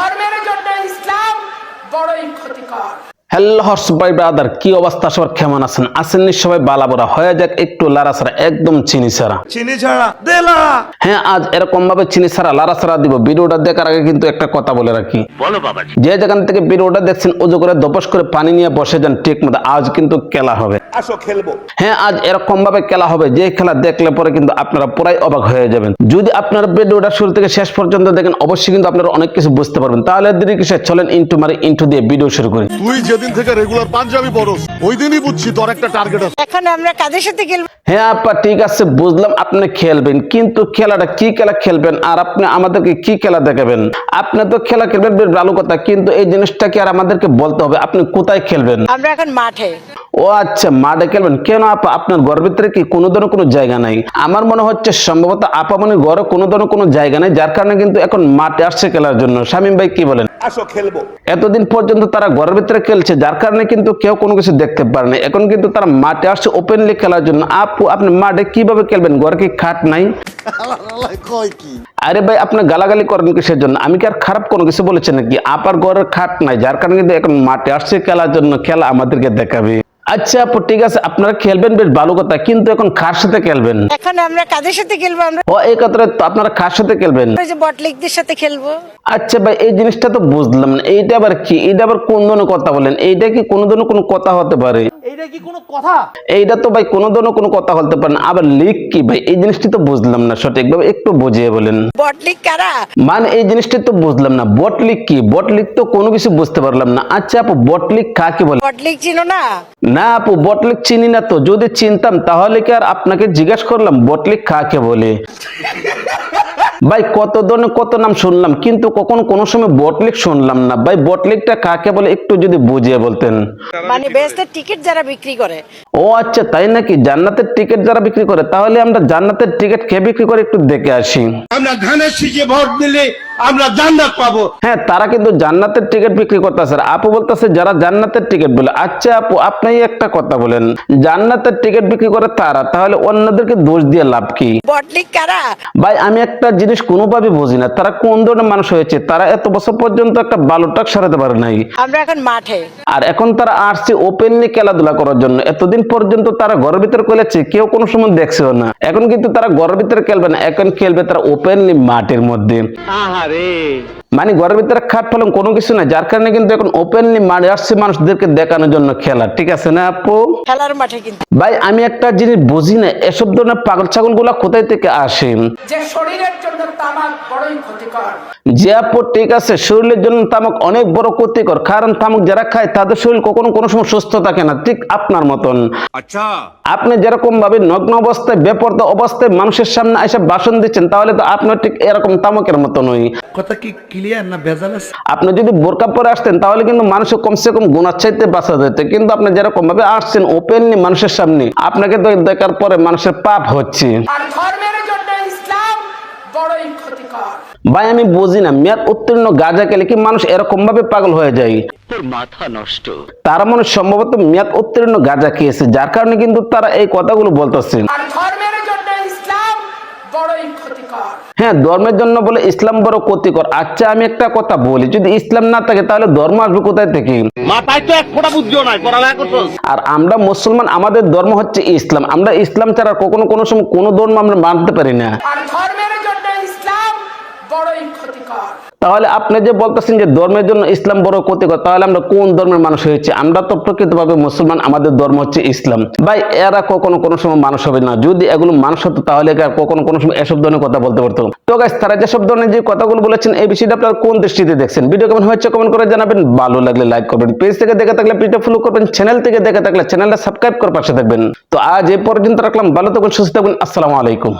ধর্মের জন্য ইসলাম বড়ই ক্ষতিকর। হ্যালো হর্স ভাই ব্রাদার কি অবস্থা? সবার কেমন আছেন? আছেন নি সবাই বালাবোরা হয়ে যাক একটু লারা ছাড়া একদম চিনি ছাড়া চিনি ছাড়া দেলা হ্যাঁ আজ এরকম ভাবে চিনি ছাড়া লারা ছাড়া দিব। ভিডিওটা দেখার আগে কিন্তু একটা কথা বলে রাখি। বলো বাবাজি। যে যেখান থেকে ভিডিওটা দেখছেন উজু করে দপস করে পানি নিয়ে বসে যান ঠিক মতো। আজ কিন্তু খেলা হবে। আসো খেলব। হ্যাঁ আজ এরকম ভাবে খেলা হবে। যে খেলা দেখলে পরে কিন্তু আপনারা পুরাই অবাক হয়ে যাবেন। যদি আপনারা ভিডিওটা শুরু থেকে শেষ পর্যন্ত দেখেন অবশ্যই কিন্তু আপনারা অনেক কিছু বুঝতে পারবেন। তাহলে দেরি কিসে? চলেন ইন্টু মারি ইন্টু দিয়ে ভিডিও শুরু করি। তুই যেদিন থেকে রেগুলার পাঞ্জাবি পরস ওই দিনই বুঝছি তোর একটা টার্গেট আছে। এখন আমরা কাদের সাথে খেলব? হ্যাঁ আপা ঠিক আছে বুঝলাম আপনি খেলবেন। কিন্তু খেলাটা কি খেলা খেলবেন আর আপনি আমাদেরকে কি খেলা দেখাবেন? আপনি তো খেলা খেলবেন বেশ ভালো কথা। কিন্তু এই জিনিসটা কি আর আমাদেরকে বলতে হবে? আপনি কোথায় খেলবেন? আমরা এখন মাঠে। ও আচ্ছা মাঠে খেলবেন। কেন আপা আপনার ঘরের ভিতরে কি কোনো ধরনের কোনো জায়গা নাই? আমার মনে হচ্ছে সম্ভবত আপামনির ঘরে কোনো ধরনের কোনো জায়গা নাই যার কারণে কিন্তু এখন মাঠে আসছে খেলার জন্য। শামীম ভাই কি বলেন? আসো খেলব। এতদিন পর্যন্ত তারা ঘরের ভিতরে খেলছে যার কারণে কিন্তু কেউ কোনো কিছু দেখতে পারেনি এখন কিন্তু তারা মাঠে আসছে ওপেনলি খেলার জন্য। আপু আপনি মাঠে কীভাবে খেলবেন? ঘরে কি খাট নাই? আরে ভাই আপনি গালাগালি করেন কিসের জন্য? আমি কি আর খারাপ কোনো কিছু বলেছি নাকি? আপার ঘরের খাট নাই যার কারণে কিন্তু এখন মাঠে আসছে খেলার জন্য। খেলা আমাদেরকে দেখাবে। আচ্ছা আপু ঠিক আছে আপনারা খেলবেন বেশ ভালো কথা কিন্তু এখন কার সাথে খেলবেন? এখন আমরা কাদের সাথে খেলব আমরা? ও এই কথাটা তো আপনারা কার সাথে খেলবেন? ওই যে বটলিকদের সাথে খেলব। আচ্ছা ভাই এই জিনিসটা তো বুঝলাম না এইটা আবার কি? এইটা আবার কোন ধরনের কথা বলেন? এইটা কি কোন ধরনের কোনো কথা হতে পারে? এইটা কি কোনো কথা? এইটা তো ভাই কোনো ধরনের কোনো কথা বলতে পারে না। আবার লিক কি ভাই? এই জিনিসটি তো বুঝলাম না সঠিকভাবে। একটু বুঝিয়ে বলেন। বটলিক কারা? মানে এই জিনিসটি তো বুঝলাম না। বটলিক কি? বটলিক তো কোনো কিছু বুঝতে পারলাম না। আচ্ছা আপু বটলিক কাকে বলে? বটলিক চিনো না? না আপু বটলিক চিনি না তো। যদি চিনতাম তাহলে কি আর আপনাকে জিজ্ঞাসা করলাম বটলিক কাকে বলে? ভাই, কত ধরনের কত নাম শুনলাম, কিন্তু কখন কোন সময় বটলিক শুনলাম না। ভাই বটলিকটা কাকে বলে, একটু যদি বুঝিয়ে বলতেন। মানে বেস্টের টিকিট যারা বিক্রি করে। ও আচ্ছা তাই নাকি? জান্নাতের টিকিট যারা বিক্রি করে তাহলে আমরা জান্নাতের টিকিট কে বিক্রি করে একটু দেখে আসি। আমরা ধানের শীষে ভোট দিলে আমরা জান্নাত পাবো। হ্যাঁ তারা কিন্তু জান্নাতের টিকিট বিক্রি করতেছে। আপু বলতেছে যারা জান্নাতের টিকিট বলে আচ্ছা আপু আপনি একটা কথা বলেন। জান্নাতের টিকিট বিক্রি করে তারা তাহলে অন্যদেরকে দোষ দিয়ে লাভ কি? বটলিক কারা? ভাই আমি একটা জিনিস কোনোভাবে বুঝি না। তারা কোন ধরনের মানুষ হয়েছে? তারা এত বছর পর্যন্ত একটা ভালো টাক সারাতে পারে নাই। আমরা এখন মাঠে। আর এখন তারা আসছে ওপেনলি খেলাধুলা করার জন্য। এতদিন পর্যন্ত তারা ঘরের ভিতরে খেলেছে কেউ কোনো সময় দেখছে না। এখন কিন্তু তারা ঘরের ভিতরে খেলবে না, এখন খেলবে তারা ওপেনলি মাঠের মধ্যে। মানে ঘরের ভিতরে খাট ফেলন কোনো কিছু না যার কারণে কিন্তু এখন ওপেনলি মাঠে আসছে মানুষদেরকে দেখানোর জন্য খেলা ঠিক আছে না আপু? খেলার মাঠে কিন্তু। ভাই আমি একটা জিনিস বুঝি না এসব ধরনের পাগল ছাগলগুলা কোথায় থেকে আসে? যে শরীরের জন্য তামাক বড়ই ক্ষতিকর। যে আপু ঠিক আছে শরীরের জন্য তামাক অনেক বড় ক্ষতিকর কারণ তামাক যারা খায় তাদের শরীর কখনো কোনো সময় সুস্থ থাকে না ঠিক আপনার মতন। আচ্ছা। আপনি যেরকম ভাবে নগ্ন অবস্থায় বেপর্দা অবস্থায় মানুষের সামনে এসে ভাষণ দিচ্ছেন তাহলে তো আপনার ঠিক এরকম তামাকের মতনই। কথা কি ক্লিয়ার না ভেজাল আছে? আপনি যদি বোরকা পরে আসতেন তাহলে কিন্তু মানুষ কমসে কম গুণার চাইতে বাঁচা যেত। কিন্তু আপনি যেরকম ভাবে আসছেন ওপেনলি মানুষের সামনে আপনাকে তো দেখার পরে মানুষের পাপ হচ্ছে। আর ধর্মের জন্য ইসলাম বড়ই ক্ষতিকর। ভাই আমি বুঝি না মেয়াদ উত্তীর্ণ গাঁজা খেলে কি মানুষ এরকম ভাবে পাগল হয়ে যায়? তোর মাথা নষ্ট। তারা মনে সম্ভবত মেয়াদ উত্তীর্ণ গাঁজা খেয়েছে যার কারণে কিন্তু তারা এই কথাগুলো বলতেছে। আর ধর্মের জন্য ইসলাম বড়ই ক্ষতিকর হ্যাঁ ধর্মের জন্য বলে ইসলাম বড় ক্ষতিকর। আচ্ছা আমি একটা কথা বলি যদি ইসলাম না থাকে তাহলে ধর্ম আসবে কোথায় থেকে? মাথায় তো এক ফোঁটা বুদ্ধিও নাই আর আমরা মুসলমান আমাদের ধর্ম হচ্ছে ইসলাম। আমরা ইসলাম ছাড়া কখনো কোনো সময় কোনো ধর্ম আমরা মানতে পারি না। আর ধর্মের জন্য ইসলাম বড়ই ক্ষতিকর তাহলে আপনি যে বলতেছেন যে ধর্মের জন্য ইসলাম বড় ক্ষতিকর, তাহলে আমরা কোন ধর্মের মানুষ হয়েছে? আমরা তো প্রকৃতভাবে মুসলমান, আমাদের ধর্ম হচ্ছে ইসলাম। ভাই, এরা কখনো কোনো সময় মানুষ হবে না। যদি এগুলো মানুষ হতো, তাহলে কখনো কোনো সময় এসব ধরনের কথা বলতে পারতো তো গাইস তারা যেসব ধরনের যে কথাগুলো বলেছেন, এই বিষয়টা আপনার কোন দৃষ্টিতে দেখছেন? ভিডিও কেমন হয়েছে কমেন্ট করে জানাবেন। ভালো লাগলে লাইক করবেন। পেজ থেকে দেখে থাকলে পেজটা ফলো করবেন। চ্যানেল থেকে দেখে থাকলে চ্যানেলটা সাবস্ক্রাইব করে পাশে থাকবেন। তো আজ এ পর্যন্ত রাখলাম। ভালো থাকবেন সুস্থ থাকবেন আসসালামু আলাইকুম।